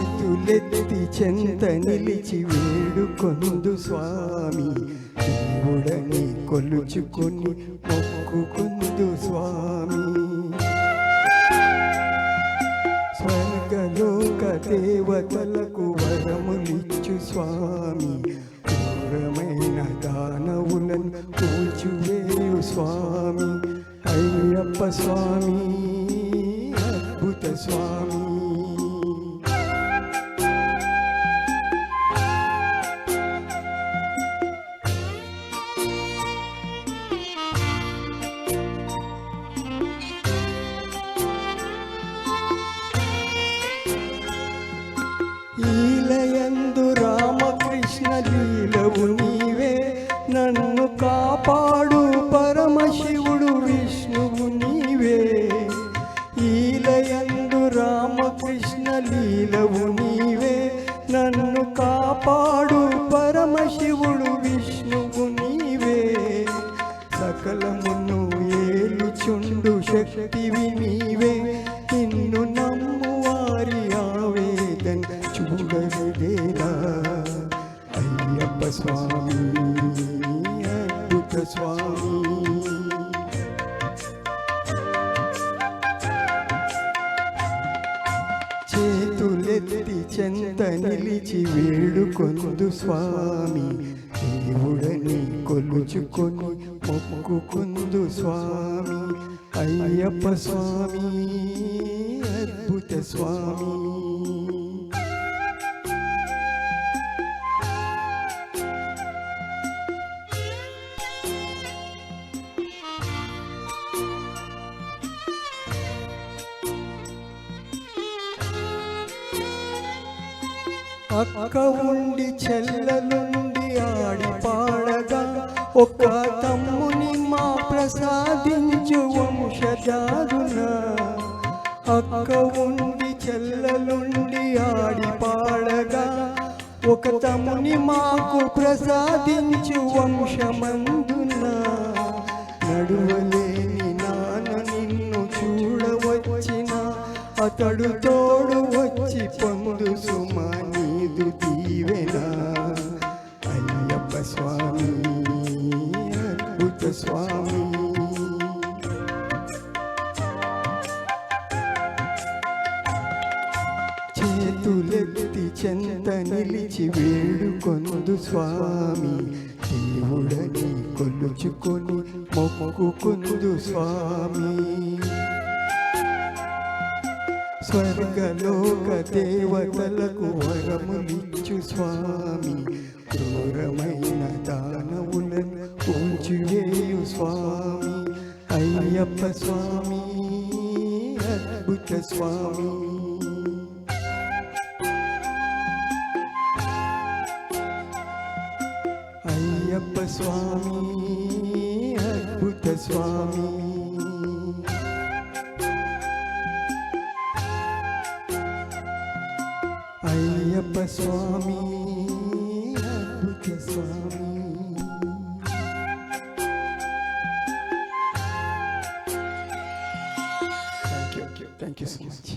చేతులెత్తి చెంత నిలిచి వేడుకొందు స్వామి. దేవుడని కొలుచుకొని మొక్కుకుందు స్వామి. స్వర్గలోక దేవతలకు వరములిచ్చు స్వామి. క్రూరమైన దానవులను కూల్చువేయు స్వామి. అయ్యప్ప స్వామి అద్భుత స్వామి. యందు రామకృష్ణ లీలవు నీవే. నన్ను కాపాడు పరమశివుడు విష్ణువు నీవే. ఈలయందు రామకృష్ణ లీలవు నీవే. నన్ను కాపాడు పరమశివుడు విష్ణువు నీవే. సకలమును ఏలుచుండు శక్తివి నీవే. నిన్ను నమ్ము స్వామి అద్భుత స్వామి చేతులెత్తి చెంత నిలిచి వేడుకొందు స్వామి దేవుడని కొలుచుకొని మొక్కుకుందు స్వామి. అయ్యప్ప స్వామి అద్భుత స్వామి. అక్క ఉండి చెల్లలుండి ఆడి పాడగా ఒక తమ్ముని మా ప్రసాదించు వంశజారున అక్క ఉండి చెల్లలుండి ఆడి పాడగా ఒక తమ్ముని మాకు ప్రసాదించు వంశమందున. నడువలేని నాన్న నిన్ను చూడవచ్చిన అతడు తోడు వచ్చి పొందు సుమని. నీదు దీవెన అయ్యప్ప స్వామి అద్భుత స్వామి. చేతులెత్తి చెంత నిలిచి వేడుకొందు స్వామి. దేవుడని కొలుచుకొని మొక్కుకుందు స్వామి. స్వర్గలోక దేవతలకు వరములిచ్చు స్వామి క్రూరమైన దానవులను కూల్చివేయు స్వామి అయ్యప్ప స్వామి అద్భుత స్వామి అయ్యప్ప స్వామి అద్భుత స్వామి అయ్యప్ప స్వామి అద్భుత స్వామి thank you thank you so much